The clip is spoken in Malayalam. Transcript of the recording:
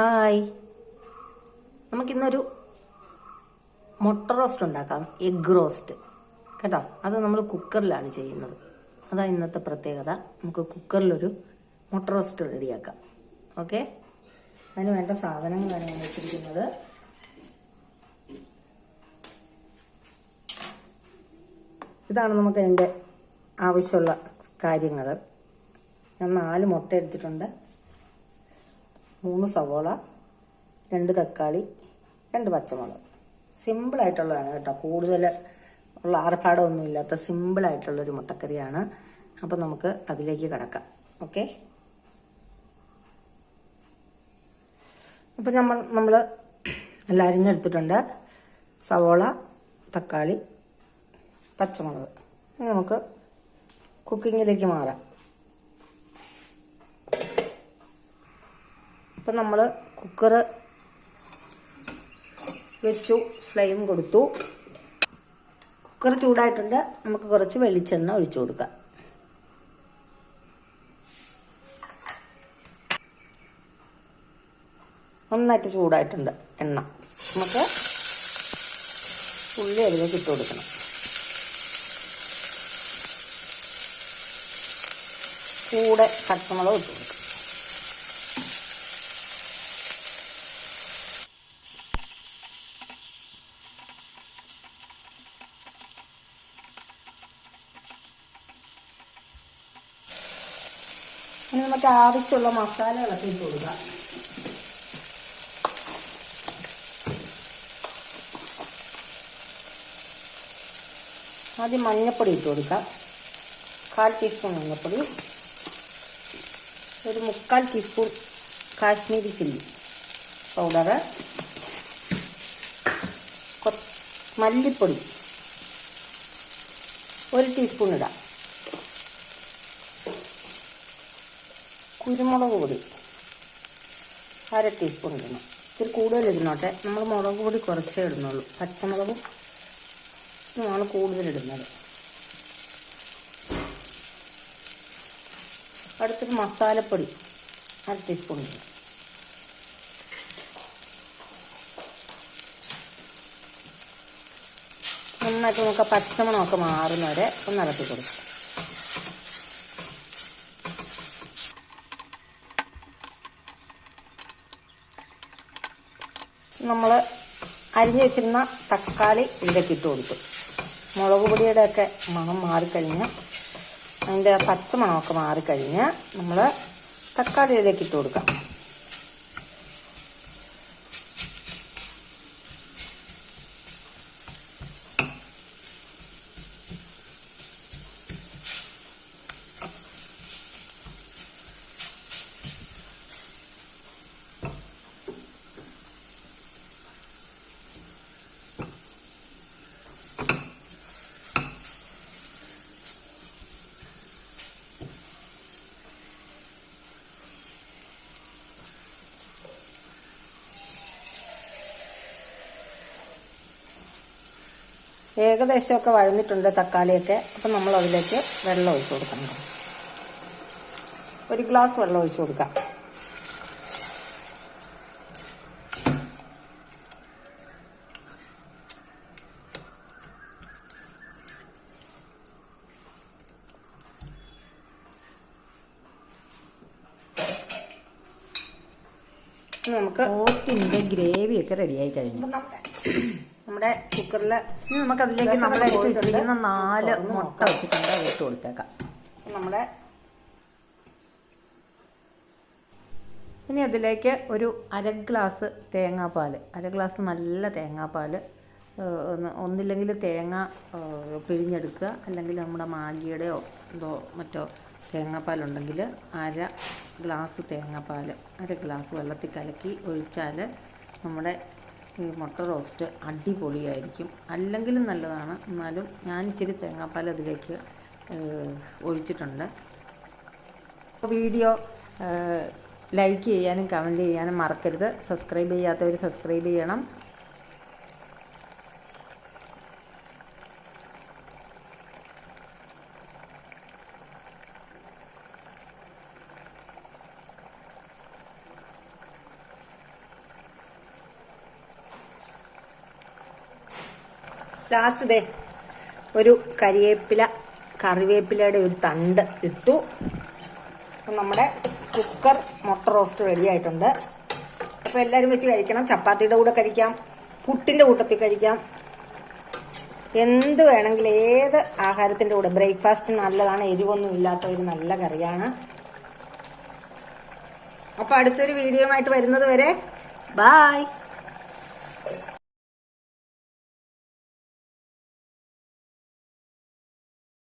ഹായ്. നമുക്കിന്നൊരു മുട്ട റോസ്റ്റ് ഉണ്ടാക്കാം. എഗ് റോസ്റ്റ് കേട്ടോ? അത് നമ്മൾ കുക്കറിലാണ് ചെയ്യുന്നത്. അതാ ഇന്നത്തെ പ്രത്യേകത. നമുക്ക് കുക്കറിലൊരു മുട്ട റോസ്റ്റ് റെഡിയാക്കാം. ഓക്കെ അതിന് വേണ്ട സാധനങ്ങളാണ് ഞാൻ വെച്ചിരിക്കുന്നത്. ഇതാണ് നമുക്ക് അതിന്റെ ആവശ്യമുള്ള കാര്യങ്ങൾ ഞാൻ നാല് മുട്ട എടുത്തിട്ടുണ്ട്. മൂന്ന് സവോള രണ്ട് തക്കാളി രണ്ട് പച്ചമുളക്. സിമ്പിളായിട്ടുള്ളതാണ് കേട്ടോ. കൂടുതൽ ഉള്ള ആർഭാടമൊന്നും ഇല്ലാത്ത സിമ്പിളായിട്ടുള്ളൊരു മുട്ടക്കറിയാണ്. അപ്പോൾ നമുക്ക് അതിലേക്ക് കിടക്കാം. ഓക്കെ അപ്പോൾ നമ്മൾ നമ്മൾ എല്ലാം അരിഞ്ഞെടുത്തിട്ടുണ്ട്. സവോള തക്കാളി പച്ചമുളക്. നമുക്ക് കുക്കിങ്ങിലേക്ക് മാറാം. അപ്പം നമ്മൾ കുക്കർ വെച്ചു ഫ്ലെയിം കൊടുത്തു. കുക്കർ ചൂടായിട്ടുണ്ട്. നമുക്ക് കുറച്ച് വെളിച്ചെണ്ണ ഒഴിച്ചു കൊടുക്കാം. നന്നായിട്ട് ചൂടായിട്ടുണ്ട് എണ്ണ. നമുക്ക് ഉള്ളി അതിലേക്ക് ഇട്ട് കൊടുക്കണം. കൂടെ പച്ചമുളക് ഇട്ട് ഇനി നമുക്ക് ആവശ്യമുള്ള മസാലകളൊക്കെ ഇട്ട് കൊടുക്കാം. ആദ്യം മഞ്ഞൾപ്പൊടി ഇട്ട് കൊടുക്കാം. കാൽ ടീസ്പൂൺ മഞ്ഞൾപ്പൊടി ഒരു മുക്കാൽ ടീസ്പൂൺ കാശ്മീരി ചില്ലി പൗഡറ്. മല്ലിപ്പൊടി. ഒരു ടീസ്പൂൺ ഇടാം. കുരുമുളക് പൊടി. അര ടീസ്പൂൺ ഇടണം. ഇത്തിരി കൂടുതൽ ഇടുന്നോട്ടെ നമ്മൾ മുളക് പൊടി കുറച്ചേ ഇടുന്നുള്ളൂ. പച്ചമുളകും ആണ് കൂടുതൽ ഇടുന്നത്. അടുത്തൊരു മസാലപ്പൊടി അര ടീസ്പൂൺ ഇടും. നന്നായിട്ട് നമുക്ക് പച്ചമണമൊക്കെ മാറുന്നവരെ ഒന്ന് ഇളക്കി കൊടുക്കും നമ്മൾ അരിഞ്ഞു വെച്ചിരുന്ന തക്കാളി ഇതിലേക്ക് ഇട്ട് കൊടുത്തു. മുളക് പൊടിയുടെ ഒക്കെ മണം മാറിക്കഴിഞ്ഞ് അതിന്റെ പച്ച മണമൊക്കെ മാറിക്കഴിഞ്ഞ് നമ്മൾ തക്കാളി ഇതിലേക്ക് ഇട്ട് കൊടുക്കാം. ഏകദേശമൊക്കെ വഴന്നിട്ടുണ്ട് തക്കാളിയൊക്കെ. അപ്പം നമ്മൾ അതിലേക്ക് വെള്ളം ഒഴിച്ചു കൊടുക്കണം ഒരു ഗ്ലാസ് വെള്ളം ഒഴിച്ചു കൊടുക്കാം. നമുക്ക് ഓസ്റ്റിന്റെ ഗ്രേവിയൊക്കെ റെഡിയായി കഴിഞ്ഞു. നമ്മുടെ കുക്കറിൽ നമുക്ക് അതിലേക്ക് നമ്മൾ എടുത്ത് വെച്ചിരിക്കുന്ന നാല് മുട്ട വെച്ചിട്ടുണ്ട്. ഇട്ട് കൊടുത്തേക്കാം. നമ്മുടെ ഇനി അതിലേക്ക് ഒരു അര ഗ്ലാസ് തേങ്ങാപ്പാൽ അര ഗ്ലാസ് നല്ല തേങ്ങാപ്പാൽ ഒന്നില്ലെങ്കിൽ തേങ്ങ പിഴിഞ്ഞെടുക്കുക. അല്ലെങ്കിൽ നമ്മുടെ മാഗിയുടെയോ എന്തോ മറ്റോ തേങ്ങാപ്പാലുണ്ടെങ്കിൽ അര ഗ്ലാസ് തേങ്ങാപ്പാൽ അര ഗ്ലാസ് വെള്ളത്തിൽ കലക്കി ഒഴിച്ചാൽ നമ്മുടെ ഈ മുട്ട റോസ്റ്റ് അടിപൊളിയായിരിക്കും. അല്ലെങ്കിലും നല്ലതാണ്. എന്നാലും ഞാൻ ഇച്ചിരി തേങ്ങാപ്പാൽ അതിലേക്ക് ഒഴിച്ചിട്ടുണ്ട്. വീഡിയോ ലൈക്ക് ചെയ്യാനും കമന്റ് ചെയ്യാനും മറക്കരുത്. സബ്സ്ക്രൈബ് ചെയ്യാത്തവർ സബ്സ്ക്രൈബ് ചെയ്യണം. ലാസ്റ്റ് ദേ ഒരു കരിവേപ്പില കറിവേപ്പിലയുടെ ഒരു തണ്ട് ഇട്ടു. അപ്പം നമ്മുടെ കുക്കർ മുട്ട റോസ്റ്റ് റെഡി ആയിട്ടുണ്ട്. അപ്പോൾ എല്ലാവരും വെച്ച് കഴിക്കണം. ചപ്പാത്തിയുടെ കൂടെ കഴിക്കാം. പുട്ടിന്റെ കൂട്ടത്തിൽ കഴിക്കാം. എന്ത് വേണമെങ്കിലും ഏത് ആഹാരത്തിന്റെ കൂടെ. ബ്രേക്ക്ഫാസ്റ്റ് നല്ലതാണ്. എരിവൊന്നും ഇല്ലാത്ത ഒരു നല്ല കറിയാണ്. അപ്പോൾ അടുത്തൊരു വീഡിയോയുമായിട്ട് വരുന്നത് വരെ ബായ്